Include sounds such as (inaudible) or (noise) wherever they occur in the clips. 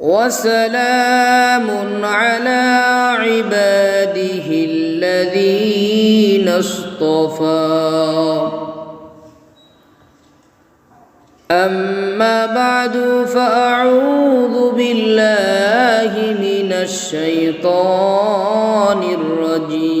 وسلام على عباده الذين اصطفى. أما بعد فأعوذ بالله من الشيطان الرجيم.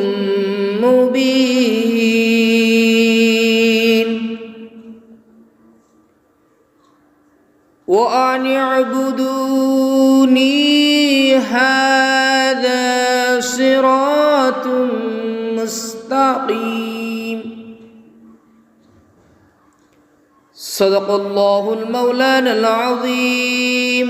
مبين وأن اعبدوني هذا صراط مستقيم. صدق الله المولانا العظيم.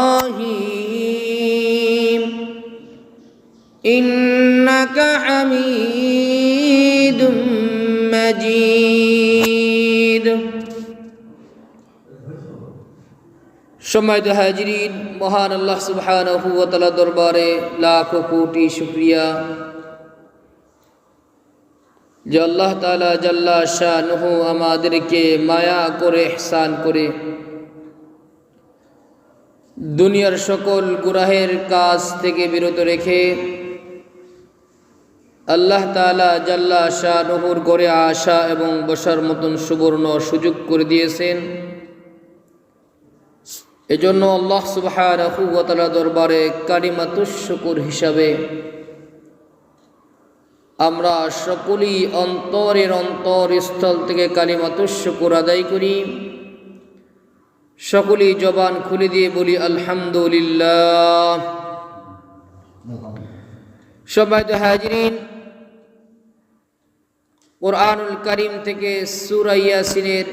إنك حميد مجيد সম্মানিত হাজরিন মহান আল্লাহ সুবহানাহু ওয়া তাআলা দরবারে লাখো কোটি শুকরিয়া যে আল্লাহ তাআলা জাল্লা শানুহু আমাদেরকে মায়া করে ইহসান করে দুনিয়ার সকল গুরাহের কাজ থেকে বিরত রেখে আল্লাহ তাআলা জাল্লা শানুহুর গড়ে আসা এবং বসার মতন সুবর্ণ সুযোগ করে দিয়েছেন। এজন্য আল্লাহ সুবহানাহু ওয়া তাআলা দরবারে কালিমাতুশ শুকুর হিসাবে আমরা সকলেই অন্তরের অন্তর স্থল থেকে কালিমাতুশ শুকুর আদায় করি। সকলেই জবান খুলে দিয়ে বলি, আলহামদুলিল্লাহ। সবাই তো হাজরিন কোরআনুল করিম থেকে সুরাইয়াসিনের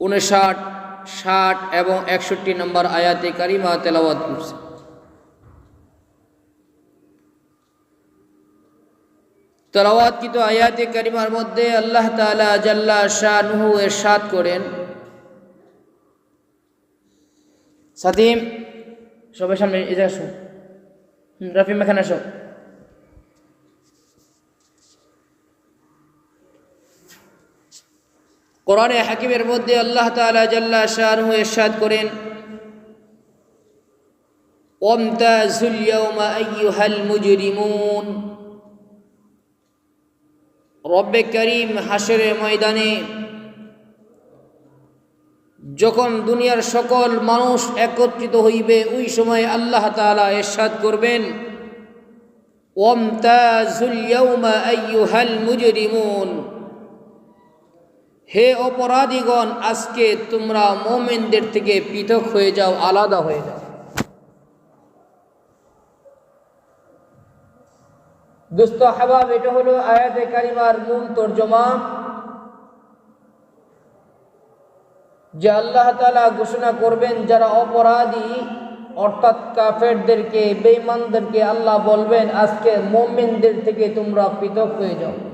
উনষাট ষাট এবং একষট্টি নম্বর আয়াতে কারিমা তেলাওয়াত করছে। তেলাওয়াতকৃত আয়াতে কারিমার মধ্যে আল্লাহ তালা জাল্লা শাহনুহু এরশাদ করেন। সাদিম, সবাই সামনে এজে আসো। রাফিম এখানে আসো। কোরআনে হাকিমের মধ্যে আল্লাহ তালা জাল্লা শাহরু এরশাদ করেন ওমতাজুল রব্বে করিম হাসরের ময়দানে যখন দুনিয়ার সকল মানুষ একত্রিত হইবে, ওই সময় আল্লাহ তাআলা এরশাদ করবেন ওমতাজুল ইয়াউমা আইয়ুহাল মুজরিমুন। হে অপরাধীগণ, আজকে তোমরা মোমেনদের থেকে পৃথক হয়ে যাও, আলাদা হয়ে যাও। দোস্ত, হাবাব, এটা হলো আয়াতে কারিমার মূল তর্জমা। যে আল্লাহ তালা ঘোষণা করবেন, যারা অপরাধী, অর্থাৎ কাফেরদেরকে, বেঈমানদেরকে আল্লাহ বলবেন, আজকে মুমিনদের থেকে তোমরা পৃথক হয়ে যাও।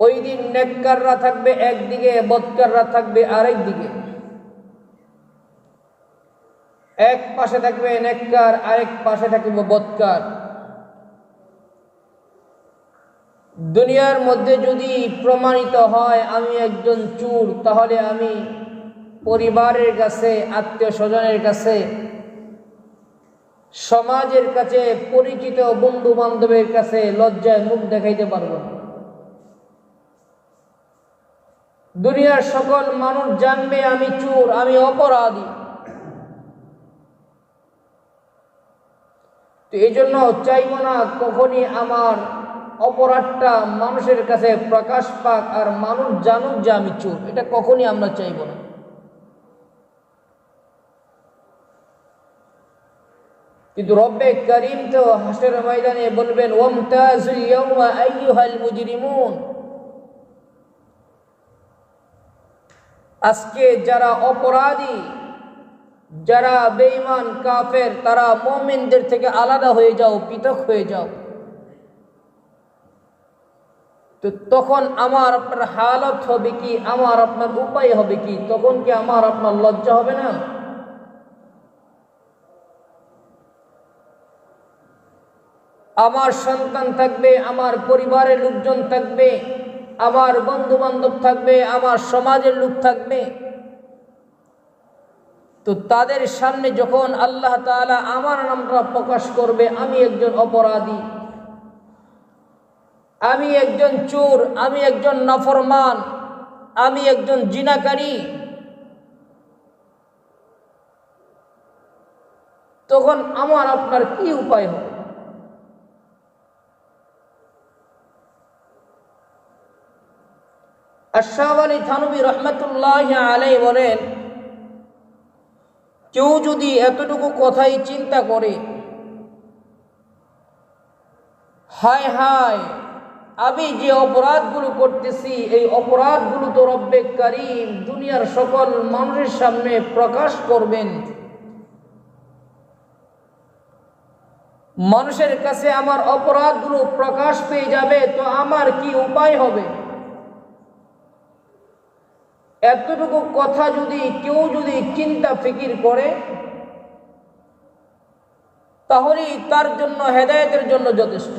ওই দিন নেককাররা থাকবে একদিকে, বৎকাররা থাকবে আরেক দিকে এক পাশে থাকবে নেককার, আরেক পাশে থাকবে বৎকার। দুনিয়ার মধ্যে যদি প্রমাণিত হয় আমি একজন চুর, তাহলে আমি পরিবারের কাছে আত্মীয় স্বজনের কাছে, সমাজের কাছে, পরিচিত বন্ধু বান্ধবের কাছে লজ্জায় মুখ দেখাইতে পারব না। দুনিয়ার সকল মানুষ জানবে আমি চোর, আমি অপরাধী। তো এই জন্য চাইব না কখনই আমার অপরাধটা মানুষের কাছে প্রকাশ পাক আর মানুষ জানুক যে আমি চোর, এটা কখনই আমরা চাইব না। কিন্তু রব্বে করিম তো হাসের ময়দানে বলবেন ওমতাজুল ইয়াউমা মুজরিমুন। আজকে যারা অপরাধী, যারা বেঈমান, কাফের, তারা মুমিনদের থেকে আলাদা হয়ে যাও, পৃথক হয়ে যাও। তো তখন আমার আপনার হালত হবে কি, আমার আপনার উপায় হবে কি? তখন কি আমার আপনার লজ্জা হবে না? আমার সন্তান থাকবে, আমার পরিবারের লোকজন থাকবে আমার বন্ধু বান্ধব থাকবে, আমার সমাজের লোক থাকবে। তো তাদের সামনে যখন আল্লাহ তাআলা আমার নামটা প্রকাশ করবে, আমি একজন অপরাধী, আমি একজন চোর, আমি একজন নফরমান, আমি একজন জিনাকারী, তখন আমার আপনার কি উপায় হবে? আলী থানবী রহমতুল্লাহ আলাই বলেন, কেউ যদি এতটুকু কথাই চিন্তা করে, হায় হায়, আমি যে অপরাধগুলো করতেছি, এই অপরাধগুলো তো রব্বে করিম দুনিয়ার সকল মানুষের সামনে প্রকাশ করবেন। মানুষের কাছে আমার অপরাধগুলো প্রকাশ পেয়ে যাবে, তো আমার কি উপায় হবে? এতটুকু কথা যদি কেউ যদি চিন্তা ফিকির করে, তাহলেই তার জন্য হেদায়তের জন্য যথেষ্ট।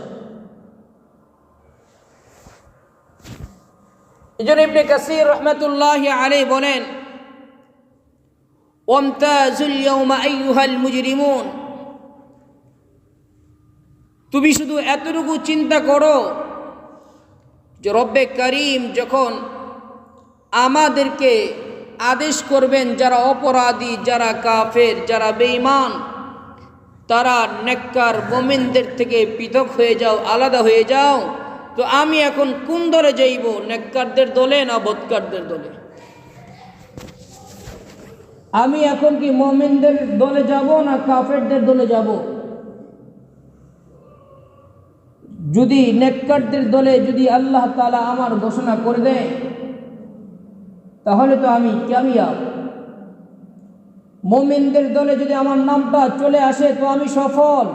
এই জন্য ইবনে কাসির রহমতুল্লাহ আলী বলেন ওমতাজুল ইয়াউমা আইয়ুহাল তুমি শুধু এতটুকু চিন্তা করো যে রব্বে করিম যখন আমাদেরকে আদেশ করবেন যারা অপরাধী, যারা কাফের, যারা বেঈমান, তারা নেককার মোমেনদের থেকে পৃথক হয়ে যাও, আলাদা হয়ে যাও। তো আমি এখন কোন দলে যাইব? নেককারদের দলে না বৎকারদের দলে? আমি এখন কি মোমেনদের দলে যাব না কাফেরদের দলে যাব? যদি নেককারদের দলে যদি আল্লাহ তালা আমার ঘোষণা করে দেয় তাহলে তো আমি কামিয়াব মোমিনদের দলে যদি আমার নামটা চলে আসে, তো আমি সফল।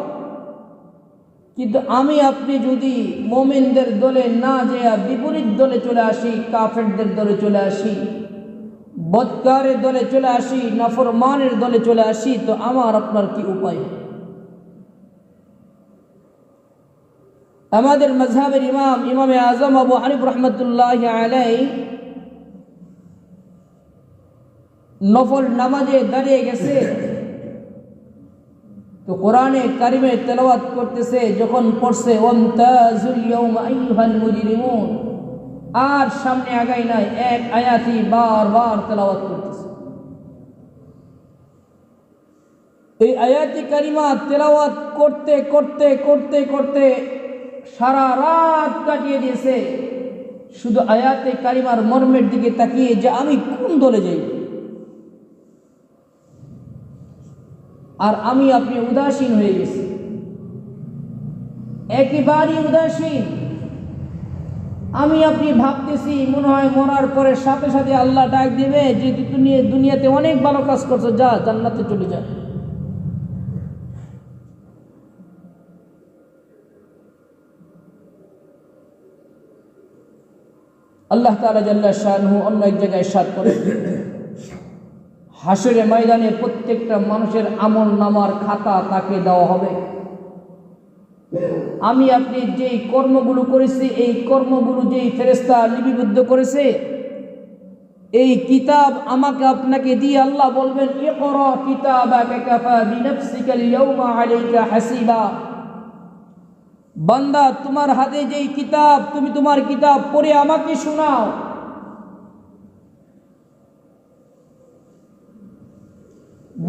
কিন্তু আমি, আপনি যদি মোমিনদের দলে না যেয়া বিপরীত দলে চলে আসি, কাফেরদের দলে চলে আসি বৎকারের দলে চলে আসি, নফরমানের দলে চলে আসি, তো আমার আপনার কি উপায়? আমাদের মজহাবের ইমাম, ইমামে আজম আবু হানিফ রহমতুল্লাহ আলাই নফল নামাজে দাঁড়িয়ে গেছে। তো কোরআনে কারিমে তেলাওয়াত করতেছে, যখন পড়ছে আর সামনে আগাই নাই, এক আয়াতি বারবার তেলাওয়াত করতেছে। এই আয়াতি কারিমা তেলাওয়াত করতে করতে করতে করতে সারা রাত কাটিয়ে দিয়েছে। শুধু আয়াতে কারিমার মর্মের দিকে তাকিয়ে যে আমি কোন দলে যাই আর আমি আপনি উদাসীন হয়ে গেছি। একেবারেই উদাসীন। আমি আপনি ভাবতেছি, মনে হয় মরার পরে সাথে সাথে আল্লাহ ডাক দিবে যে দুনিয়া দুনিয়াতে অনেক ভালো কাজ করছ, যা জান্নাতে চলে যা। আল্লাহ তালা জাল্লা শাহ অন্য এক জায়গায় সাত করে। হাসরে ময়দানে প্রত্যেকটা মানুষের আমল নামার খাতা তাকে দেওয়া হবে। আমি আপনি যেই কর্মগুলো করেছি, এই কর্মগুলো যেই ফেরেস্তা লিপিবদ্ধ করেছে, এই কিতাব আমাকে আপনাকে দিয়ে আল্লাহ বলবেন বান্দা, তোমার হাতে যেই কিতাব, তুমি তোমার কিতাব পড়ে আমাকে শোনাও।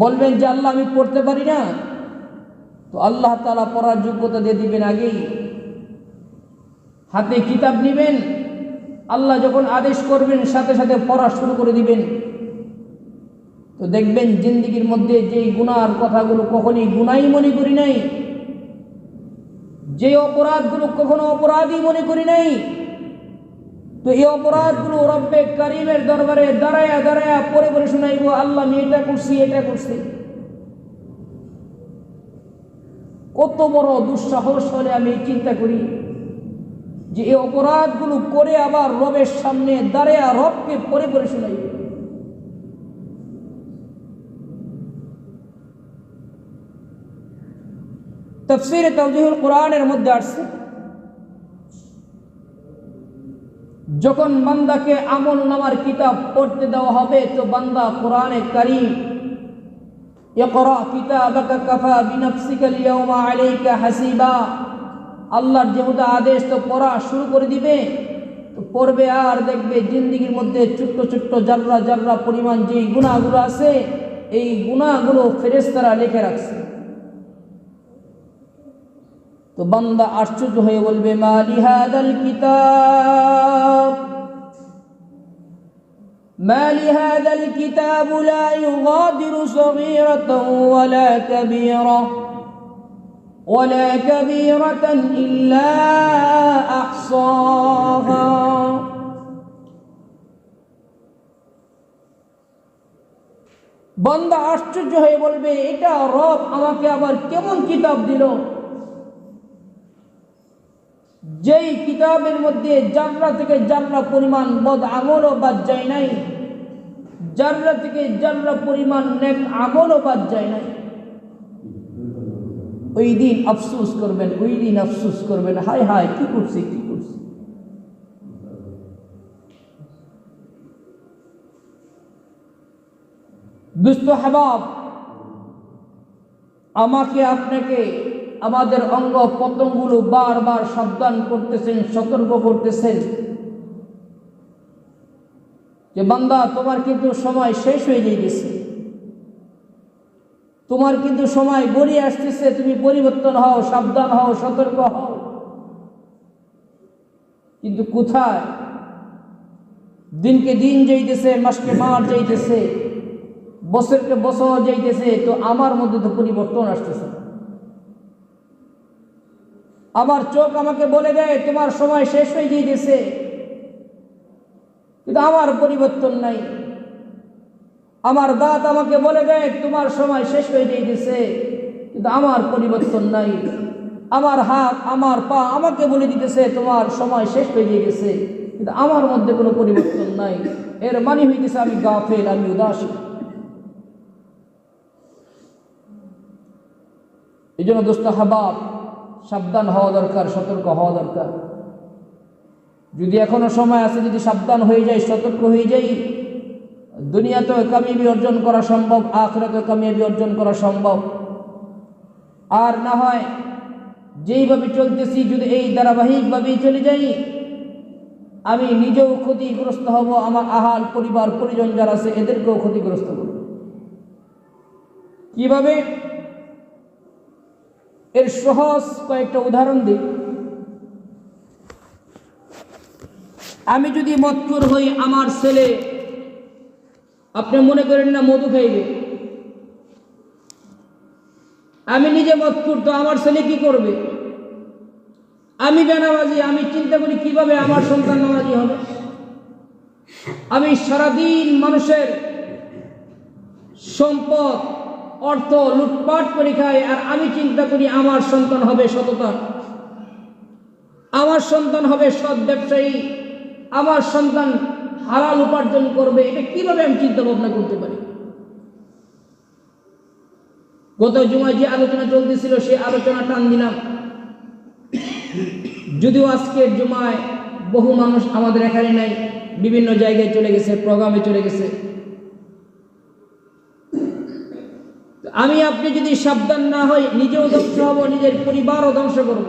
বলবেন যে আল্লাহ আমি পড়তে পারি না। তো আল্লাহ তালা পড়ার যোগ্যতা দিয়ে দিবেন আগেই। হাতে কিতাব নেবেন, আল্লাহ যখন আদেশ করবেন, সাথে সাথে পড়া শুরু করে দিবেন। তো দেখবেন জিন্দিগির মধ্যে যেই গুনার কথাগুলো কখনই গুনাই মনে করি নাই, যে অপরাধগুলো কখনো অপরাধই মনে করি নাই তো এই অপরাধগুলো রব্বে করিমের দরবারে দাঁড়ায়া দাঁড়ায়া পরে পরে শোনাইব, আল্লাহ আমি এটা করছি এটা করছি। কত বড় দুঃসাহস হলে আমি চিন্তা করি যে এই অপরাধগুলো করে আবার রবের সামনে দাঁড়ায়া রবকে পরে পরে শোনাইব। তফসিরে তৌজিহুল কোরআনের মধ্যে আসছে যখন বান্দাকে আমল নামার কিতাব পড়তে দেওয়া হবে, তো বান্দা কোরআনে কারিম, ইকরা কিতাবাকা কাফা বিনাফসিকা আল-ইয়াওমা আলাইকা হাসিবা। আল্লাহর যেহেতু আদেশ, তো পড়া শুরু করে দিবে। তো পড়বে আর দেখবে জিন্দিগির মধ্যে ছোট্ট ছোট্ট জাররা জাররা পরিমাণ যেই গুণাগুলো আছে, এই গুণাগুলো ফেরেশতারা লিখে রাখছে। তো বান্দা আশ্চর্য হয়ে বলবে মালি হাদাল কিতাব ما لهذا الكتاب لا يغادر صغيرة ولا كبيرة ولا كبيرة إلا أحصاها বান্দা আশ্চর্য হয়ে বলবে এটা রব আমাকে আবার কেমন কিতাব দিল যেই কিতাবের মধ্যে জাররা থেকে জাররা পরিমাণ বদ আমলও বাদ যায় নাই জাররা থেকে জাররা পরিমাণ নেক আমলও বাদ যায় নাই, ওই দিন আফসুস করবেন, ওই দিন আফসুস করবেন, হায় হায়, কি করছি কি করছি? দুস্থ হাবাব, আমাকে, আপনাকে আমাদের অঙ্গ পতঙ্গগুলো বারবার সাবধান করতেছেন, সতর্ক করতেছেন। যে বান্দা, তোমার কিন্তু সময় শেষ হয়ে গেছে। তোমার কিন্তু সময় গড়িয়ে আসতেছে, তুমি পরিবর্তন হও, সাবধান হও, সতর্ক হও। কিন্তু কোথায়? দিনকে দিন যাইতেছে, মাসকে মাস যাইতেছে, বছরকে বছর যাইতেছে, তো আমার মধ্যে তো পরিবর্তন আসতেছে আমার চোখ আমাকে বলে দেয়, তোমার সময় শেষ হয়ে গিয়েছে। কিন্তু আমার পরিবর্তন নাই। আমার দাঁত আমাকে বলে দেয়, তোমার সময় শেষ হয়ে গিয়েছে। কিন্তু আমার পরিবর্তন নাই। আমার হাত, আমার পা আমাকে বলে দিতেছে, তোমার সময় শেষ হয়ে গিয়েছে। কিন্তু আমার মধ্যে কোনো পরিবর্তন নাই। এর মানে হইতেছে আমি গাফেল, আমি উদাসী। এই জন্য দোস্ত হাবাব সাবধান হওয়া দরকার, সতর্ক হওয়া দরকার। যদি এখনও সময় আছে, যদি সাবধান হয়ে যায় সতর্ক হয়ে যাই, দুনিয়াতেও কামিয়াবি অর্জন করা সম্ভব, আখরাতেও কামিয়াবি অর্জন করা সম্ভব। আর না হয়, যেইভাবে চলতেছি, যদি এই ধারাবাহিকভাবেই চলে যাই, আমি নিজেও ক্ষতিগ্রস্ত হব, আমার আহাল পরিবার, পরিজন যারা আছে, এদেরকেও ক্ষতিগ্রস্ত করব। কীভাবে? এর সহজ কয়েকটা উদাহরণ দিই। আমি যদি মৎকর হই, আমার ছেলে, আপনি মনে করেন না মধু খাইবে। আমি নিজে মৎকুর, তো আমার ছেলে কি করবে? আমি বেনামাজি, আমি চিন্তা করি কীভাবে আমার সন্তান নামাজি হবে? আমি সারাদিন মানুষের সম্পদ অর্থ লুটপাট করে খাই, আর আমি চিন্তা করি আমার সন্তান হবে সততা। আমার সন্তান হবে সৎ ব্যবসায়ী। আমার সন্তান হালাল উপার্জন করবে। এটা কীভাবে আমি চিন্তা ভাবনা করতে পারি? গত জুমায় যে আলোচনা চলতেছিল, সেই আলোচনা টান দিলাম। যদিও আজকের জুমায় বহু মানুষ আমাদের এখানে নাই, বিভিন্ন জায়গায় চলে গেছে, প্রোগ্রামে চলে গেছে তো আমি আপনি যদি সাবধান না হই, নিজেও ধ্বংস হব, নিজের পরিবারও ধ্বংস করব।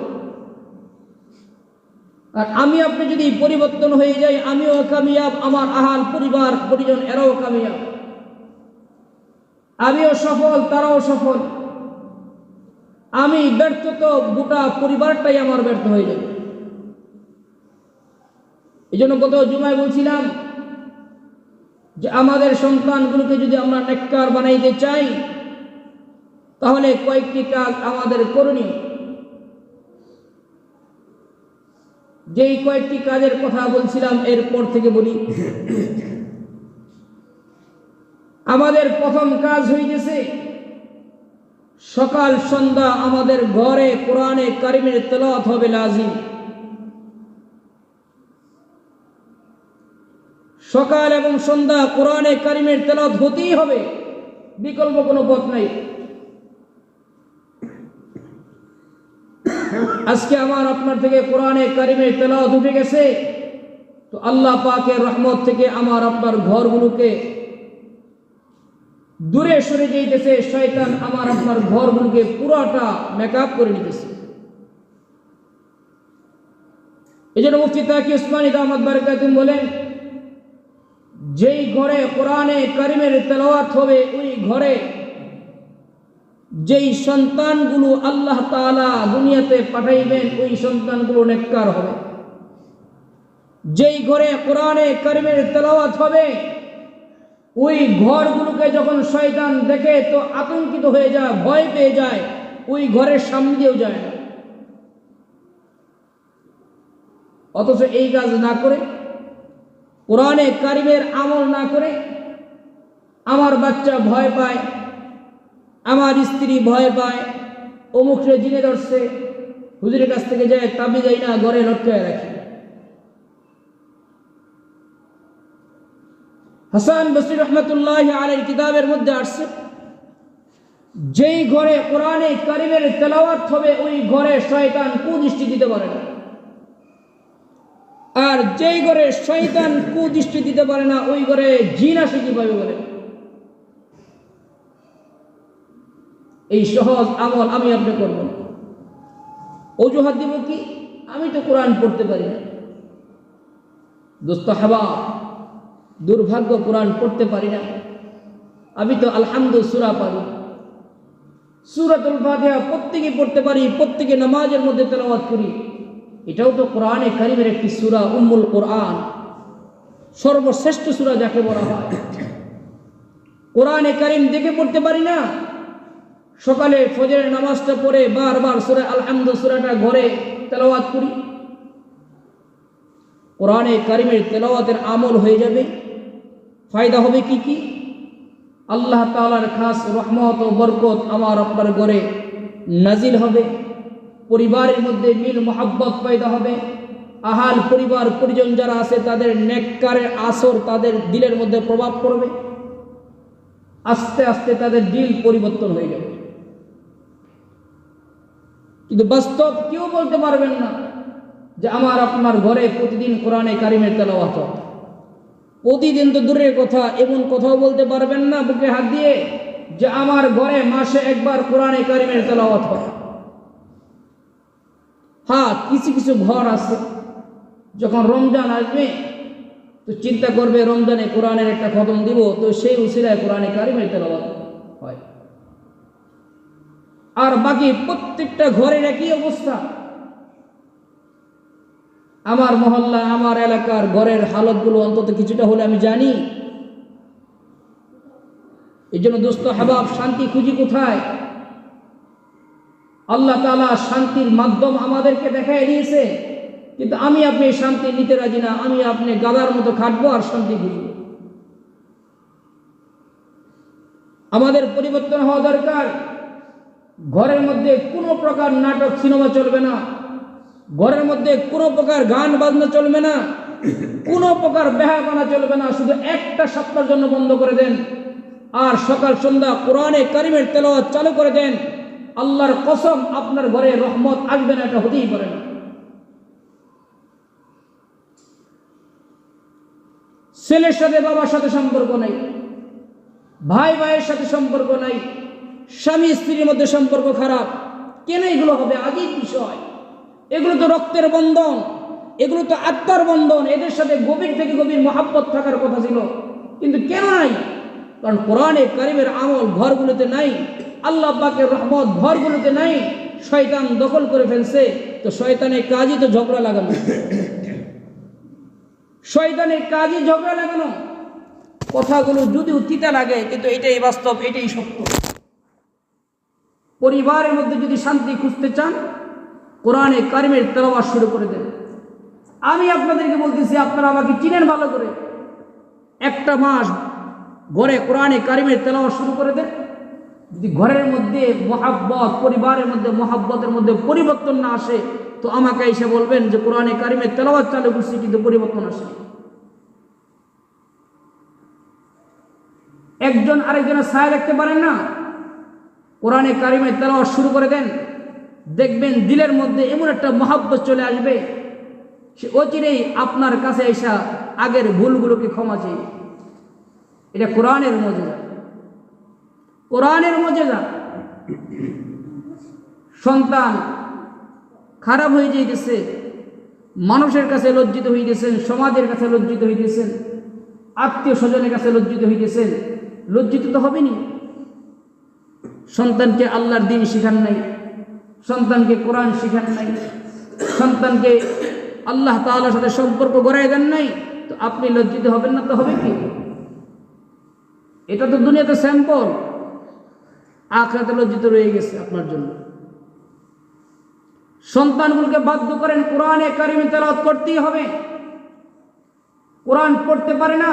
আর আমি আপনি যদি পরিবর্তন হয়ে যাই, আমিও কামিয়াব, আমার আহাল পরিবার, পরিজন এরাও কামিয়াব। আমিও সফল, তারাও সফল। আমি ব্যর্থ তো গোটা পরিবারটাই আমার ব্যর্থ হয়ে যাবে। এই জন্য গত জুমায় বলছিলাম যে আমাদের সন্তানগুলোকে যদি আমরা নেককার বানাইতে চাই তাহলে কয়েকটি কাজ আমাদের করণীয়। যেই কয়েকটি কাজের কথা বলছিলাম, এরপর থেকে বলি। আমাদের প্রথম কাজ হইতেছে, সকাল, সন্ধ্যা আমাদের ঘরে কোরআনে কারিমের তেলাওয়াত হবে লাজিম। সকাল এবং সন্ধ্যা কোরআনে কারিমের তেলাওয়াত হতেই হবে, বিকল্প কোনো পথ নাই। আজকে আমার আপনার থেকে কোরআনে কারিমের তেলাওয়াত উঠে গেছে। তো আল্লাহ পাকের রহমত থেকে আমার আপনার ঘরগুলোকে দূরে সরে যাইতেছে, শয়তান আমার আপনার ঘরগুলোকে পুরাটা মেকআপ করে নিতেছে। এই জন্য মুফতি তাকি উসমানী দাহমদ বারকাতুম বলেন, যেই ঘরে কোরআনে কারিমের তেলাওয়াত হবে, ওই ঘরে যেই সন্তানগুলো আল্লাহ তাআলা দুনিয়াতে পাঠাইবেন, ওই সন্তানগুলো নেককার হবে। যেই ঘরে কোরআনে কারিমের তেলাওয়াত হবে, ওই ঘরগুলোকে যখন শয়তান দেখে তো আতঙ্কিত হয়ে যায়, ভয় পেয়ে যায়, ওই ঘরের সামনে দিয়েও যায় না। অথচ এই কাজ না করে, কোরআনে কারিমের আমল না করে, আমার বাচ্চা ভয় পায় আমার স্ত্রী ভয় পায়, অমুক সে জিনে ধরছে, হুজুরের কাছ থেকে যায়, তাবি যাই না, ঘরে লটকায় রাখি। হাসান বসির রহমতুল্লাহ আলের কিতাবের মধ্যে আসছে, যেই ঘরে কোরআনে কারিমের তেলাওয়াত হবে, ওই ঘরে শয়তান কুদৃষ্টি দিতে পারে না। আর যেই ঘরে শয়তান কুদৃষ্টি দিতে পারে না, ওই ঘরে জিন আসে কীভাবে বলে। এই সহজ আমল আমি আপনি করব। অজুহাত দিব কি? আমি তো কোরআন পড়তে পারি না। দোস্ত হাবা, দুর্ভাগ্য কোরআন পড়তে পারি না। আমি তো আলহামদু সুরা পারি। সুরাতুল ফাতিহা প্রত্যেকে পড়তে পারি, প্রত্যেকে নামাজের মধ্যে তেলাওয়াত করি। এটাও তো কোরআনে কারিমের একটি সুরা, উম্মুল কোরআন। সর্বশ্রেষ্ঠ সুরা যাকে বলা হয়। কোরআনে কারিম দেখে পড়তে পারি না সকালে ফজরের নামাজটা পড়ে বারবার সুরা আলহামদু সুরাটা ঘরে তেলাওয়াত করি। কোরআনে কারিমের তেলাওয়াতের আমল হয়ে যাবে। ফায়দা হবে কি কি? আল্লাহ তাআলার খাস রহমত ও বরকত আমার আপনার ঘরে নাজিল হবে। পরিবারের মধ্যে মিল, মোহাব্বত পয়দা হবে। আহাল পরিবার, পরিজন যারা আছে, তাদের নেককারের আসর তাদের দিলের মধ্যে প্রভাব পড়বে। আস্তে আস্তে তাদের দিল পরিবর্তন হয়ে যাবে। কিন্তু বাস্তব কেউ বলতে পারবেন না যে আমার আপনার ঘরে প্রতিদিন কোরআনে কারিমের তেলাওয়াত। প্রতিদিন তো দূরের কথা, এমন কথাও বলতে পারবেন না বুকে হাত দিয়ে যে আমার ঘরে মাসে একবার কোরআনে কারিমের তেলাওয়াত হয়। হ্যাঁ কিছু কিছু ঘর আছে, যখন রমজান আসবে, তো চিন্তা করবে রমজানে কোরআনের একটা খতম দিব, তো সেই উসিলায় কোরআনে কারিমের তেলাওয়াত হয়। আর বাকি প্রত্যেকটা ঘরের একই অবস্থা। আমার মহল্লা, আমার এলাকার ঘরের হালতগুলো অন্তত কিছুটা হলে আমি জানি। এই জন্য দোস্ত হাবাব, শান্তি খুঁজি কোথায়? আল্লাহ তালা শান্তির মাধ্যম আমাদেরকে দেখাই দিয়েছে। কিন্তু আমি আপনি শান্তি নিতে রাজি না, আমি আপনি গাদার মতো খাটবো আর শান্তি খুঁজব। আমাদের পরিবর্তন হওয়া দরকার। ঘরের মধ্যে কোনো প্রকার নাটক, সিনেমা চলবে না। ঘরের মধ্যে কোনো প্রকার গান বাজনা চলবে না। কোনো প্রকার বেহাপানা চলবে না। শুধু একটা সপ্তাহের জন্য বন্ধ করে দেন। আর সকাল সন্ধ্যা কোরআনে কারিমের তেলাওয়াত চালু করে দেন। আল্লাহর কসম, আপনার ঘরে রহমত আসবে না, এটা হতেই পারে না। ছেলের সাথে বাবার সাথে সম্পর্ক নাই। ভাই ভাইয়ের সাথে সম্পর্ক নাই। স্বামী স্ত্রীর মধ্যে সম্পর্ক খারাপ। কেন এগুলো হবে? আগের বিষয়। এগুলো তো রক্তের বন্ধন। এগুলো তো আত্মার বন্ধন। এদের সাথে গভীর থেকে গভীর মহাব্বত থাকার কথা ছিল। কিন্তু কেন নাই? কারণ কোরআনে কারিমের আমল ঘরগুলোতে নাই। আল্লাহ পাকের রহমত ঘরগুলোতে নাই। শয়তান দখল করে ফেলছে। তো শয়তানের কাজই তো ঝগড়া লাগানো। শয়তানের কাজই ঝগড়া লাগানো। কথাগুলো যদিও তিতা লাগে, কিন্তু এটাই বাস্তব, এটাই সত্য। পরিবারের মধ্যে যদি শান্তি খুঁজতে চান, কোরআনে কারিমের তেলাওয়াত শুরু করে দেন। আমি আপনাদেরকে বলতেছি, আপনারা আমাকে চিনেন ভালো করে। একটা মাস ঘরে কোরআনে কারিমের তেলাওয়াত শুরু করে দেন। যদি ঘরের মধ্যে মহাব্বত, পরিবারের মধ্যে মহাব্বতের মধ্যে পরিবর্তন না আসে, তো আমাকে এসে বলবেন যে, কোরআনে কারিমের তেলাওয়াত চালু করছি, কিন্তু পরিবর্তন আসে একজন আরেকজনের ছায়া রাখতে পারেন না? কোরআনে কারিমের তেলাওয়াত শুরু করে দেন, দেখবেন দিলের মধ্যে এমন একটা মহাব্বত চলে আসবে সে অচিরেই আপনার কাছে এসা আগের ভুলগুলোকে ক্ষমা চেয়ে এটা কোরআনের মজেজা। কোরআনের মজেজা। সন্তান খারাপ হয়ে যাইতেছে, মানুষের কাছে লজ্জিত হইতেছেন, সমাজের কাছে লজ্জিত হইতেছেন, আত্মীয় স্বজনের কাছে লজ্জিত হইতেছেন, লজ্জিত তো হবেনি সন্তানকে আল্লাহর দিন শিখান নাই, সন্তানকে কোরআন শিখান নাই, সন্তানকে আল্লাহ তাআলার সাথে সম্পর্ক গড়াই দেন নাই, তো আপনি লজ্জিত হবেন না তো হবে কি? এটা তো দুনিয়াতে স্যাম্পল আখরাতে লজ্জিত রয়ে গেছে আপনার জন্য। সন্তানগুলোকে বাধ্য করেন কোরআনে কারিমে তেলাওয়াত করতেই হবে। কোরআন পড়তে পারে না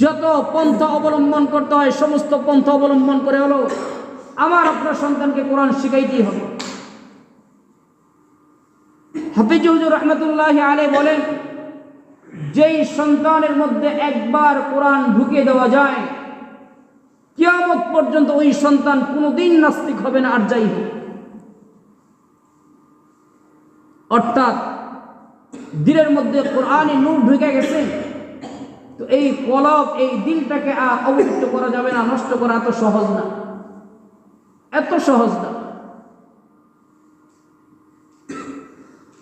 যত পন্থা অবলম্বন করতে হয়, সমস্ত পন্থা অবলম্বন করে হলো আমার আপনার সন্তানকে কোরআন শিখাইতেই হবে। হাফিজ হুজুর রহমতুল্লাহ আলে বলেন, যেই সন্তানের মধ্যে একবার কোরআন ঢুকিয়ে দেওয়া যায়, কিয়ামত পর্যন্ত ওই সন্তান কোনোদিন নাস্তিক হবে না আর যাই হোক। অর্থাৎ দিনের মধ্যে কোরআনে নূর ঢুকে গেছে তো এই কলব, এই দিলটাকে অবমুক্ত করা যাবে না, নষ্ট করা এত সহজ না। এত সহজ না।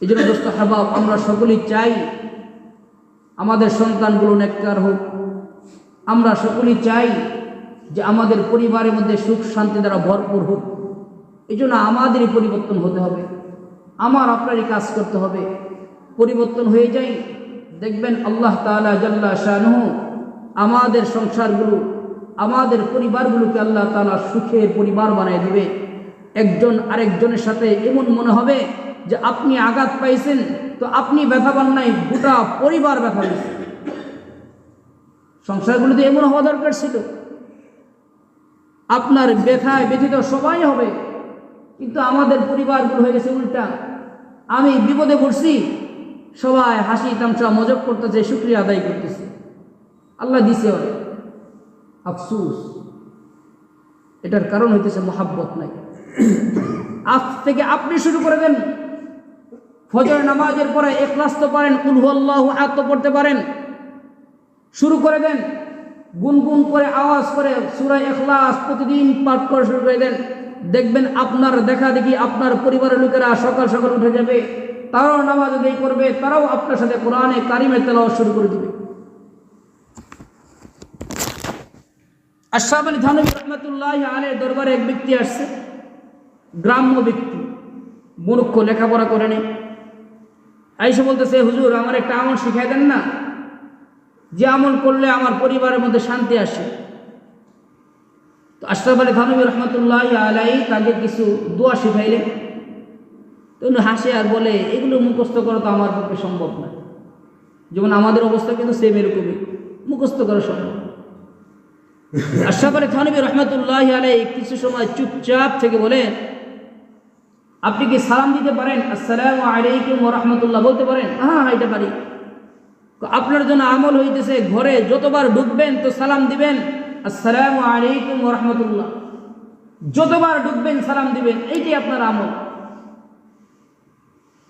এই জন্য দোস্ত হাবাব, আমরা সকলেই চাই আমাদের সন্তানগুলো নেককার হোক। আমরা সকলেই চাই যে আমাদের পরিবারের মধ্যে সুখ শান্তি দ্বারা ভরপুর হোক। এই জন্য আমাদেরই পরিবর্তন হতে হবে। আমার আপনারই কাজ করতে হবে। পরিবর্তন হয়ে যাই। দেখবেন আল্লাহ তালা জাল্লা শাহনহ আমাদের সংসারগুলো, আমাদের পরিবারগুলোকে আল্লাহ তালা সুখের পরিবার বানিয়ে দিবে। একজন আরেকজনের সাথে এমন মনে হবে যে আপনি আঘাত পাইছেন, তো আপনি ব্যথা পান নাই, গোটা পরিবার ব্যথা পেয়েছে সংসারগুলোতে এমন হওয়া দরকার ছিল। আপনার ব্যথায় ব্যথিত সবাই হবে, কিন্তু আমাদের পরিবারগুলো হয়ে গেছে উল্টা। আমি বিপদে পড়ছি সবাই হাসি তামসা মজক করতেছে, শুক্রিয়া আদায় করতেছে। আল্লাহ দিছে অনেক আফসুস। এটার কারণ হইতেছে মহাব্বত নাই। আজ থেকে আপনি শুরু করে দেন। ফজর নামাজের পরে এখলাস তো পারেন উলহুল্লাহ আত তো পড়তে পারেন। শুরু করে দেন। গুনগুন করে আওয়াজ করে সুরাই এখলাস প্রতিদিন পাঠ করে শুরু করে দেন। দেখবেন আপনার দেখা দেখি আপনার পরিবারের লোকেরা সকাল সকাল উঠে যাবে। তারাও নামাজ আদায় করবে, তারাও আপনার সাথে কোরআনে কারিমে তেলাওয়াত শুরু করে দিবে। আশরাফ আলী থানবী রহমতুল্লাহ আলের দরবারে এক ব্যক্তি আসছে, গ্রাম্য ব্যক্তি, মূর্খ, লেখাপড়া করে নেই। আইসে বলতেছে, হুজুর, আমার একটা আমল শিখাই দেন না। যে আমল করলে আমার পরিবারের মধ্যে শান্তি আসে। তো আশরাফ আলী থানবী রহমতুল্লাহ আলাই তাকে কিছু দোয়া শিখাইলেন। তো উনি হাসে আর বলে এগুলো মুখস্থ করা তো আমার পক্ষে সম্ভব না। যেমন আমাদের অবস্থা কিন্তু সেম এরকমই। মুখস্থ করা সম্ভব (laughs) আশরাফ আলী থানবী রহমতুল্লাহ আলাই কিছু সময় চুপচাপ থেকে বলেন আপনি কি সালাম দিতে পারেন? আসসালামু আলাইকুম রহমতুল্লাহ। বলতে পারেন হ্যাঁ হ্যাঁ এটা পারি। আপনার জন্য আমল হইতেছে ঘরে যতবার ঢুকবেন তো সালাম দিবেন আসসালামু আলাইকুম রহমতুল্লাহ। যতবার ঢুকবেন সালাম দিবেন এইটি আপনার আমল।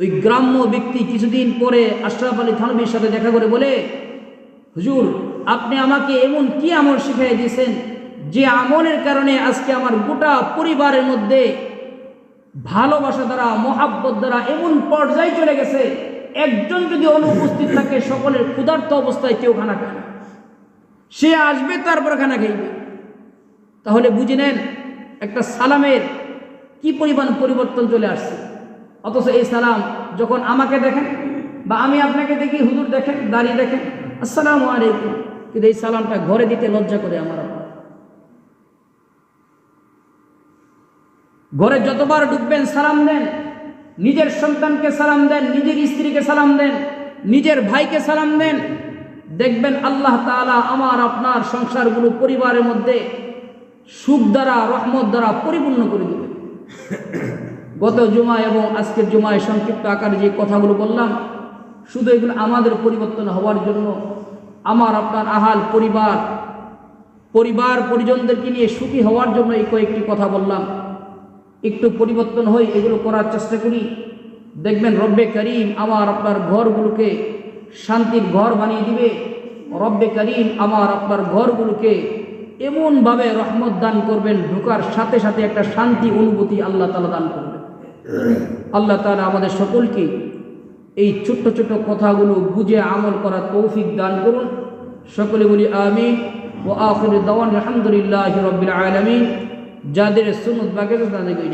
ওই গ্রাম্য ব্যক্তি কিছুদিন পরে আশরাফ আলী থানবির সাথে দেখা করে বলে, হুজুর, আপনি আমাকে এমন কি আমল শিখিয়ে দিয়েছেন যে আমলের কারণে আজকে আমার গোটা পরিবারের মধ্যে ভালোবাসা দ্বারা, মহাব্বত দ্বারা এমন পর্যায়ে চলে গেছে, একজন যদি অনুপস্থিত থাকে সকলের ক্ষুধার্ত অবস্থায় কেউ খানা খায়। সে আসবে, তারপর খানা খাইবে তাহলে বুঝে নেন, একটা সালামের কি পরিমাণ পরিবর্তন চলে আসছে অথচ এই সালাম যখন আমাকে দেখেন বা আমি আপনাকে দেখি, হুজুর দেখেন দাঁড়িয়ে দেখেন, আসসালামু আলাইকুম। কিন্তু এই সালামটা ঘরে দিতে লজ্জা করে আমার ঘরে যতবার ঢুকবেন, সালাম দেন। নিজের সন্তানকে সালাম দেন, নিজের স্ত্রীকে সালাম দেন, নিজের ভাইকে সালাম দেন। দেখবেন আল্লাহ তাআলা আমার, আপনার সংসারগুলো পরিবারের মধ্যে সুখ দ্বারা, রহমত দ্বারা পরিপূর্ণ করে দেবেন। গত জুমায় এবং আজকের জুমায় সংক্ষিপ্ত আকারে যে কথাগুলো বললাম, শুধু এগুলো আমাদের পরিবর্তন হওয়ার জন্য আমার, আপনার আহাল পরিবার পরিবার পরিজনদেরকে নিয়ে সুখী হওয়ার জন্য এই কয়েকটি কথা বললাম। একটু পরিবর্তন হই এগুলো করার চেষ্টা করি। দেখবেন রব্বে করিম আমার, আপনার ঘরগুলোকে শান্তির ঘর বানিয়ে দিবে। রব্বে করিম আমার, আপনার ঘরগুলোকে এমনভাবে রহমত দান করবেন, ঢোকার সাথে সাথে একটা শান্তি অনুভূতি আল্লাহ তালা দান করবেন। আল্লাহ তালা আমাদের সকলকে এই ছোট্ট ছোট্ট কথাগুলো বুঝে আমল করার তৌফিক দান করুন। সকলে বলি আমিন। ও আখির দাওয়ান আলহামদুলিল্লাহ রবিল আলমিন। যাদের সুনত বাগে তাদেরকে